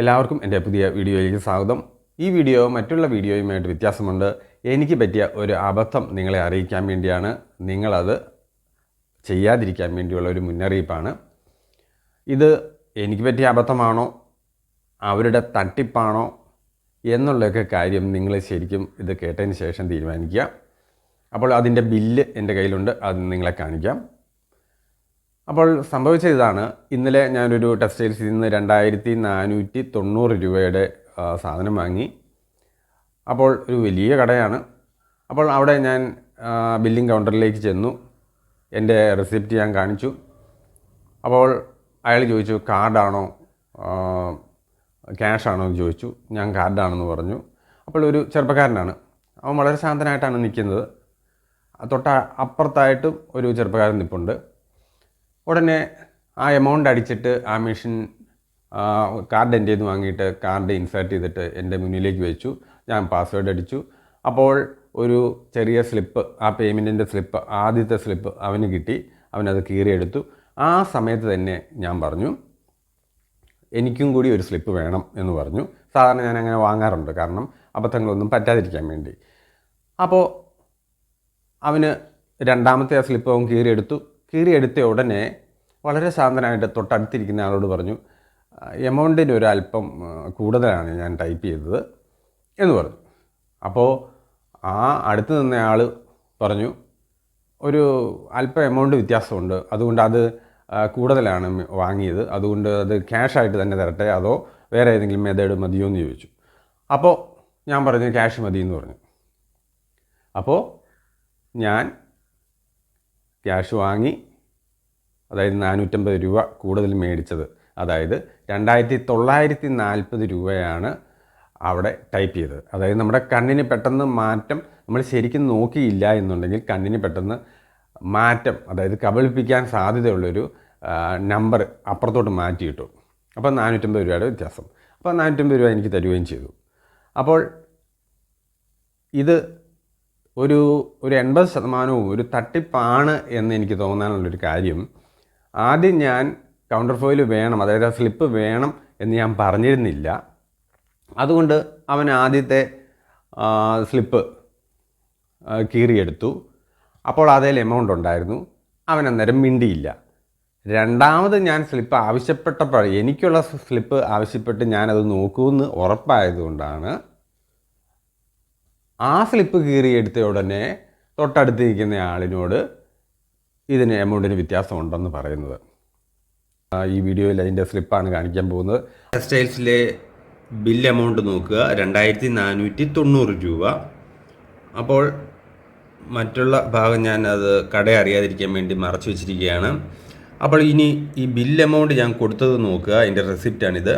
എല്ലാവർക്കും എന്റെ പുതിയ വീഡിയോയിലേക്ക് സ്വാഗതം. ഈ വീഡിയോ മറ്റുള്ള വീഡിയോയുമായിട്ട് വ്യത്യാസമുണ്ട്. എനിക്ക് പറ്റിയ ഒരു അബദ്ധം നിങ്ങളെ അറിയിക്കാൻ വേണ്ടിയാണ്. നിങ്ങളത് ചെയ്യാതിരിക്കാൻ വേണ്ടിയുള്ള ഒരു മുന്നറിയിപ്പാണ്. ഇത് എനിക്ക് പറ്റിയ അബദ്ധമാണോ? അവരുടെ തട്ടിപ്പാണോ? എന്നുള്ളതൊക്കെ കാര്യം നിങ്ങൾ ശരിക്കും ഇത് കേട്ടതിന് ശേഷം തീരുമാനിക്കുക. അപ്പോൾ അതിന്റെ ബില്ല് എന്റെ കയ്യിലുണ്ട്. അത് നിങ്ങളെ കാണിക്കാം. അപ്പോൾ സംഭവിച്ച ഇതാണ്. ഇന്നലെ ഞാനൊരു ടെക്സ്റ്റൈൽസിൽ നിന്ന് രണ്ടായിരത്തി നാനൂറ്റി തൊണ്ണൂറ് രൂപയുടെ സാധനം വാങ്ങി. അപ്പോൾ ഒരു വലിയ കടയാണ്. അപ്പോൾ അവിടെ ഞാൻ ബില്ലിംഗ് കൗണ്ടറിലേക്ക് ചെന്നു. എന്റെ റെസിപ്റ്റ് ഞാൻ കാണിച്ചു. അപ്പോൾ അയാൾ ചോദിച്ചു കാർഡാണോ? ക്യാഷാണോ? എന്ന് ചോദിച്ചു. ഞാൻ കാർഡാണെന്ന് പറഞ്ഞു. അപ്പോൾ ഒരു ചെറുപ്പക്കാരനാണ്. അവൻ വളരെ ശാന്തനായിട്ടാണ് നിൽക്കുന്നത്. തൊട്ട അപ്പുറത്തായിട്ടും ഒരു ചെറുപ്പക്കാരൻ നിൽപ്പുണ്ട് ഉടനെ ആ എമൗണ്ട് അടിച്ചിട്ട് ആ മെഷീൻ കാർഡ് എന്റെ നിന്ന് വാങ്ങിയിട്ട് കാർഡ് ഇൻസേർട്ട് ചെയ്തിട്ട് എന്റെ മുന്നിലേക്ക് വെച്ചു. ഞാൻ പാസ്വേഡ് അടിച്ചു. അപ്പോൾ ഒരു ചെറിയ സ്ലിപ്പ് ആ പേയ്മെന്റിന്റെ സ്ലിപ്പ് ആദ്യത്തെ സ്ലിപ്പ് അവന് കിട്ടി. അവനത് കീറിയെടുത്തു. ആ സമയത്ത് തന്നെ ഞാൻ പറഞ്ഞു എനിക്കും കൂടി ഒരു സ്ലിപ്പ് വേണം എന്ന് പറഞ്ഞു. സാധാരണ ഞാൻ അങ്ങനെ വാങ്ങാറുണ്ട്. കാരണം അബദ്ധങ്ങളൊന്നും പറ്റാതിരിക്കാൻ വേണ്ടി. അപ്പോൾ അവന് രണ്ടാമത്തെ ആ സ്ലിപ്പ് അവൻ കീറിയെടുത്തു. കീറിയെടുത്ത ഉടനെ വളരെ ശാന്തനായിട്ട് തൊട്ടടുത്തിരിക്കുന്ന ആളോട് പറഞ്ഞു എമൗണ്ടിന്റെ ഒരു അല്പം കൂടുതലാണ് ഞാൻ ടൈപ്പ് ചെയ്തത് എന്ന് പറഞ്ഞു. അപ്പോൾ ആ അടുത്ത് നിന്ന ആൾ പറഞ്ഞു ഒരു അല്പം എമൗണ്ട് വ്യത്യാസമുണ്ട്. അതുകൊണ്ട് അത് കൂടുതലാണ് വാങ്ങിയത്. അതുകൊണ്ട് അത് ക്യാഷായിട്ട് തന്നെ തരട്ടെ? അതോ വേറെ ഏതെങ്കിലും മെതേഡ് മതിയോ എന്ന് ചോദിച്ചു. അപ്പോൾ ഞാൻ പറഞ്ഞു ക്യാഷ് മതി എന്ന് പറഞ്ഞു. അപ്പോൾ ഞാൻ ക്യാഷ് വാങ്ങി അതായത് നാനൂറ്റമ്പത് രൂപ കൂടുതൽ മേടിച്ചത്. അതായത് രണ്ടായിരത്തി തൊള്ളായിരത്തി നാൽപ്പത് രൂപയാണ് അവിടെ ടൈപ്പ് ചെയ്തത്. അതായത് നമ്മുടെ കണ്ണിന് പെട്ടെന്ന് മാറ്റം നമ്മൾ ശരിക്കും നോക്കിയില്ല എന്നുണ്ടെങ്കിൽ കണ്ണിന് പെട്ടെന്ന് മാറ്റം അതായത് കബളിപ്പിക്കാൻ സാധ്യതയുള്ളൊരു നമ്പർ അപ്പുറത്തോട്ട് മാറ്റി കിട്ടും അപ്പോൾ നാനൂറ്റമ്പത് രൂപയുടെ വ്യത്യാസം. അപ്പോൾ നാനൂറ്റമ്പത് രൂപ എനിക്ക് തരുകയും ചെയ്തു. അപ്പോൾ ഇത് ഒരു ഒരു എൺപത് ശതമാനവും ഒരു തട്ടിപ്പാണ് എന്ന് എനിക്ക് തോന്നാനുള്ളൊരു കാര്യം. ആദ്യം ഞാൻ കൗണ്ടർ ഫോയിൽ വേണം അതായത് ആ സ്ലിപ്പ് വേണം എന്ന് ഞാൻ പറഞ്ഞിരുന്നില്ല. അതുകൊണ്ട് അവൻ ആദ്യത്തെ സ്ലിപ്പ് കീറിയെടുത്തു. അപ്പോൾ അതിൽ എമൗണ്ട് ഉണ്ടായിരുന്നു. അവൻ അന്നേരം മിണ്ടിയില്ല. രണ്ടാമത് ഞാൻ സ്ലിപ്പ് ആവശ്യപ്പെട്ടപ്പോൾ എനിക്കുള്ള സ്ലിപ്പ് ആവശ്യപ്പെട്ട് ഞാനത് നോക്കുമെന്ന് ഉറപ്പായതുകൊണ്ടാണ് ആ സ്ലിപ്പ് കീറിയെടുത്ത ഉടനെ തൊട്ടടുത്തിരിക്കുന്ന ആളിനോട് ഇതിന് എമൗണ്ടിന് വ്യത്യാസമുണ്ടെന്ന് പറയുന്നത്. ഈ വീഡിയോയിൽ അതിന്റെ സ്ലിപ്പാണ് കാണിക്കാൻ പോകുന്നത്. ടെക്സ്റ്റൈൽസിലെ ബിൽ എമൗണ്ട് നോക്കുക. രണ്ടായിരത്തി നാനൂറ്റി തൊണ്ണൂറ് രൂപ. അപ്പോൾ മറ്റുള്ള ഭാഗം ഞാൻ അത് കട അറിയാതിരിക്കാൻ വേണ്ടി മറച്ചു വെച്ചിരിക്കുകയാണ്. അപ്പോൾ ഇനി ഈ ബിൽ എമൗണ്ട് ഞാൻ കൊടുത്തത് നോക്കുക. അതിന്റെ റെസിപ്റ്റാണിത്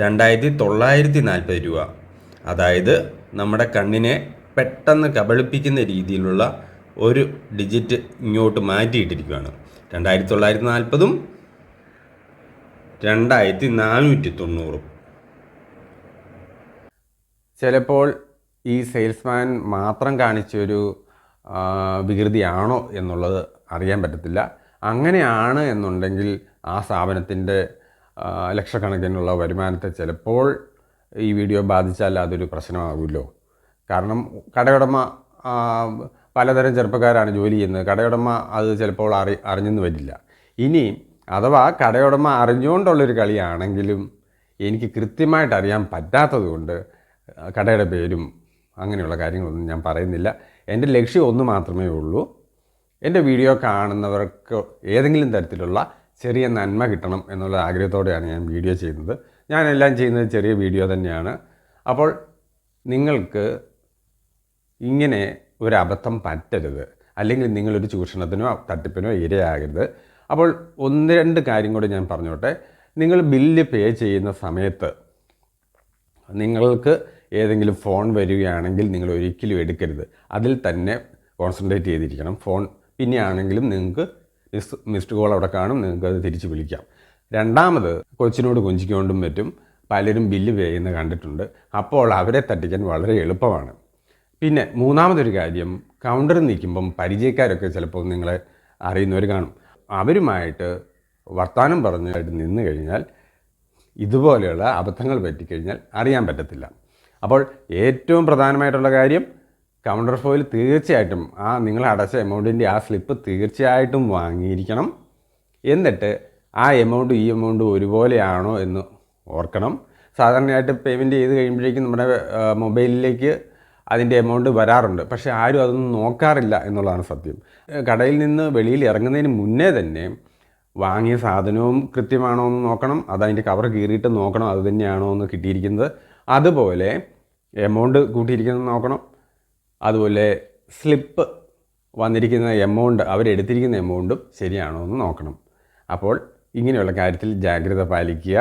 രണ്ടായിരത്തി തൊള്ളായിരത്തി നാൽപ്പത് രൂപ. അതായത് നമ്മുടെ കണ്ണിനെ പെട്ടെന്ന് കബളിപ്പിക്കുന്ന രീതിയിലുള്ള ഒരു ഡിജിറ്റ് ഇങ്ങോട്ട് മാറ്റിയിട്ടിരിക്കുകയാണ്. രണ്ടായിരത്തി തൊള്ളായിരത്തി നാൽപ്പതും രണ്ടായിരത്തി നാനൂറ്റി തൊണ്ണൂറും ചിലപ്പോൾ ഈ സെയിൽസ്മാൻ മാത്രം കാണിച്ചൊരു വികൃതിയാണോ എന്നുള്ളത് അറിയാൻ പറ്റത്തില്ല. അങ്ങനെയാണ് എന്നുണ്ടെങ്കിൽ ആ സ്ഥാപനത്തിന്റെ ലക്ഷക്കണക്കിനുള്ള വരുമാനത്തെ ചിലപ്പോൾ ഈ വീഡിയോ ബാധിച്ചാൽ അതൊരു പ്രശ്നമാകുമല്ലോ കാരണം കടയുടമ പലതരം ചെറുപ്പക്കാരാണ് ജോലി ചെയ്യുന്നത്. കടയുടമ അത് ചിലപ്പോൾ അറി അറിഞ്ഞെന്ന് വരില്ല. ഇനി അഥവാ കടയുടമ അറിഞ്ഞുകൊണ്ടുള്ളൊരു കളിയാണെങ്കിലും എനിക്ക് കൃത്യമായിട്ട് അറിയാൻ പറ്റാത്തത് കൊണ്ട് കടയുടെ പേരും അങ്ങനെയുള്ള കാര്യങ്ങളൊന്നും ഞാൻ പറയുന്നില്ല. എന്റെ ലക്ഷ്യം ഒന്ന് മാത്രമേ ഉള്ളൂ. എന്റെ വീഡിയോ കാണുന്നവർക്ക് ഏതെങ്കിലും തരത്തിലുള്ള ചെറിയ നന്മ കിട്ടണം എന്നുള്ള ആഗ്രഹത്തോടെയാണ് ഞാൻ വീഡിയോ ചെയ്യുന്നത്. ഞാനെല്ലാം ചെയ്യുന്നത് ചെറിയ വീഡിയോ തന്നെയാണ്. അപ്പോൾ നിങ്ങൾക്ക് ഇങ്ങനെ ഒരു അബദ്ധം പറ്റരുത്. അല്ലെങ്കിൽ നിങ്ങളൊരു ചൂഷണത്തിനോ തട്ടിപ്പിനോ ഇരയാകരുത്. അപ്പോൾ ഒന്ന് രണ്ട് കാര്യം കൂടി ഞാൻ പറഞ്ഞോട്ടെ. നിങ്ങൾ ബില്ല് പേ ചെയ്യുന്ന സമയത്ത് നിങ്ങൾക്ക് ഏതെങ്കിലും ഫോൺ വരികയാണെങ്കിൽ നിങ്ങൾ ഒരിക്കലും എടുക്കരുത്. അതിൽ തന്നെ കോൺസെൻട്രേറ്റ് ചെയ്തിരിക്കണം ഫോൺ. പിന്നെ ആണെങ്കിലും നിങ്ങൾക്ക് മിസ് മിസ്ഡ് കോൾ അവിടെ കാണും. നിങ്ങൾക്ക് അത് തിരിച്ച് വിളിക്കാം. രണ്ടാമത് കൊച്ചിനോട് കൊഞ്ചിക്കൊണ്ടും പറ്റും. പലരും ബില്ല് പേ കണ്ടിട്ടുണ്ട്. അപ്പോൾ അവരെ തട്ടിക്കാൻ വളരെ എളുപ്പമാണ്. പിന്നെ മൂന്നാമതൊരു കാര്യം കൗണ്ടറിൽ നിൽക്കുമ്പം പരിചയക്കാരൊക്കെ ചിലപ്പോൾ നിങ്ങളെ അറിയുന്നവർ കാണും. അവരുമായിട്ട് വർത്തമാനം പറഞ്ഞായിട്ട് നിന്ന് കഴിഞ്ഞാൽ ഇതുപോലെയുള്ള അബദ്ധങ്ങൾ പറ്റിക്കഴിഞ്ഞാൽ അറിയാൻ പറ്റത്തില്ല. അപ്പോൾ ഏറ്റവും പ്രധാനമായിട്ടുള്ള കാര്യം കൗണ്ടർ ഫോയിൽ തീർച്ചയായിട്ടും ആ നിങ്ങൾ അടച്ച എമൗണ്ടിന്റെ ആ സ്ലിപ്പ് തീർച്ചയായിട്ടും വാങ്ങിയിരിക്കണം. എന്നിട്ട് ആ എമൗണ്ടും ഈ എമൗണ്ടും ഒരുപോലെയാണോ എന്ന് ഓർക്കണം. സാധാരണയായിട്ട് പേയ്മെന്റ് ചെയ്ത് കഴിയുമ്പോഴേക്കും നമ്മുടെ മൊബൈലിലേക്ക് അതിന്റെ എമൗണ്ട് വരാറുണ്ട്. പക്ഷേ ആരും അതൊന്നും നോക്കാറില്ല എന്നുള്ളതാണ് സത്യം. കടയിൽ നിന്ന് വെളിയിൽ ഇറങ്ങുന്നതിന് മുന്നേ തന്നെ വാങ്ങിയ സാധനവും കൃത്യമാണോ എന്ന് നോക്കണം. അതതിന്റെ കവർ കീറിയിട്ട് നോക്കണം അത് തന്നെയാണോ എന്ന് കിട്ടിയിരിക്കുന്നത്. അതുപോലെ എമൗണ്ട് കൂട്ടിയിരിക്കുന്നത് നോക്കണം. അതുപോലെ സ്ലിപ്പ് വന്നിരിക്കുന്ന എമൗണ്ട് അവരെടുത്തിരിക്കുന്ന എമൗണ്ടും ശരിയാണോ എന്ന് നോക്കണം. അപ്പോൾ ഇങ്ങനെയുള്ള കാര്യത്തിൽ ജാഗ്രത പാലിക്കുക.